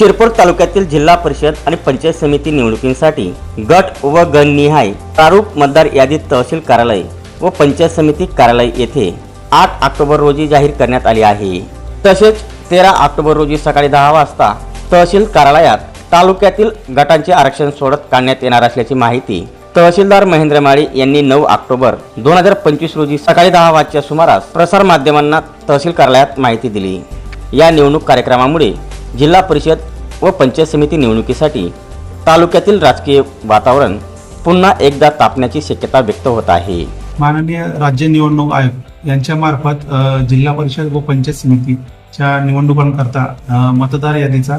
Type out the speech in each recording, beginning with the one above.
शिरपूर तालुक्यातील जिल्हा परिषद आणि पंचायत समिती निवडणुकींसाठी गट व गणनिहाय प्रारूप मतदार यादी तहसील कार्यालय व पंचायत समिती कार्यालय येथे आठ ऑक्टोबर रोजी जाहीर करण्यात आली आहे. तसेच तेरा ऑक्टोबर रोजी सकाळी दहा वाजता तहसील कार्यालयात तालुक्यातील गटांचे आरक्षण सोडत काढण्यात येणार असल्याची माहिती तहसीलदार महेंद्र माळी यांनी नऊ ऑक्टोबर दोन हजार पंचवीस रोजी सकाळी दहा वाजच्या सुमारास प्रसारमाध्यमांना तहसील कार्यालयात माहिती दिली. या निवडणूक कार्यक्रमामुळे जिल्हा परिषद व पंचायत समिती निवडणुकीसाठी तालुक्यातील राजकीय वातावरण पुन्हा एकदा तापण्याची शक्यता व्यक्त होत आहे. माननीय राज्य निवडणूक आयोग यांच्या मार्फत जिल्हा परिषद व पंचायत समितीच्या निवडणुकांकरता मतदार यादीचा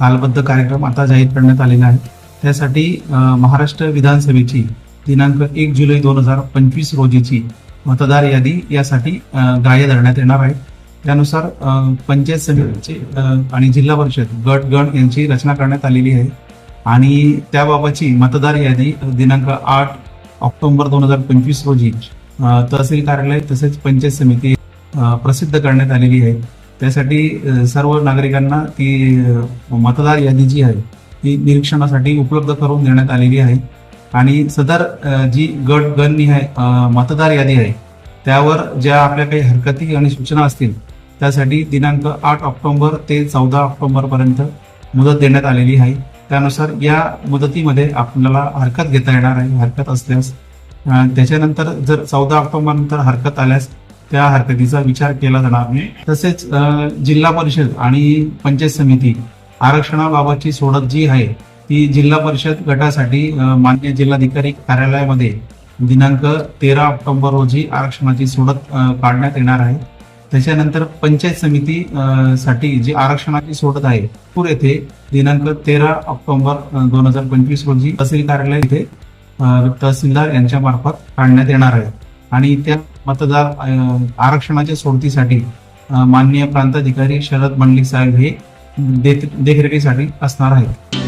कालबद्ध कार्यक्रम आता जाहीर करण्यात आलेला आहे. त्यासाठी महाराष्ट्र विधानसभेची दिनांक एक जुलै दोन हजार पंचवीस रोजीची मतदार यादी यासाठी गाय धरण्यात येणार आहे. त्यानुसार पंचायत समितीची आणि जिल्हा परिषद गट गण यांची रचना करण्यात आलेली आहे. आणि त्याबाबतची मतदार यादी दिनांक आठ ऑक्टोबर दोन हजार पंचवीस रोजी तहसील कार्यालय तसेच पंचायत समिती प्रसिद्ध करण्यात आलेली आहे. त्यासाठी सर्व नागरिकांना ती मतदार यादी जी आहे ती निरीक्षणासाठी उपलब्ध करून देण्यात आलेली आहे. आणि सदर जी गट गणनी आहे मतदार यादी आहे त्यावर ज्या आपल्या काही हरकती आणि सूचना असतील त्यासाठी दिनांक आठ ऑक्टोंबर ते चौदा ऑक्टोंबरपर्यंत मुदत देण्यात आलेली आहे. त्यानुसार या मुदतीमध्ये आपल्याला हरकत घेता येणार आहे हरकत असल्यास. त्याच्यानंतर जर चौदा ऑक्टोबर नंतर हरकत आल्यास त्या हरकतीचा विचार केला जाणार नाही. तसेच जिल्हा परिषद आणि पंचायत समिती आरक्षणाबाबतची सोडत जी आहे ती जिल्हा परिषद गटासाठी मान्य जिल्हाधिकारी कार्यालयामध्ये दिनांक तेरा ऑक्टोबर रोजी आरक्षणाची सोडत काढण्यात येणार आहे. त्याच्यानंतर पंचायत समिती साठी जी आरक्षणाची सोडत आहे पूर येथे दिनांक तेरा ऑक्टोबर दोन हजार पंचवीस रोजी तहसील कार्यालय इथे तहसीलदार यांच्या मार्फत काढण्यात येणार आहे. आणि त्या मतदार आरक्षणाच्या सोडतीसाठी माननीय प्रांताधिकारी शरद मंडलिक साहेब हे देख- देखरेखीसाठी असणार आहेत.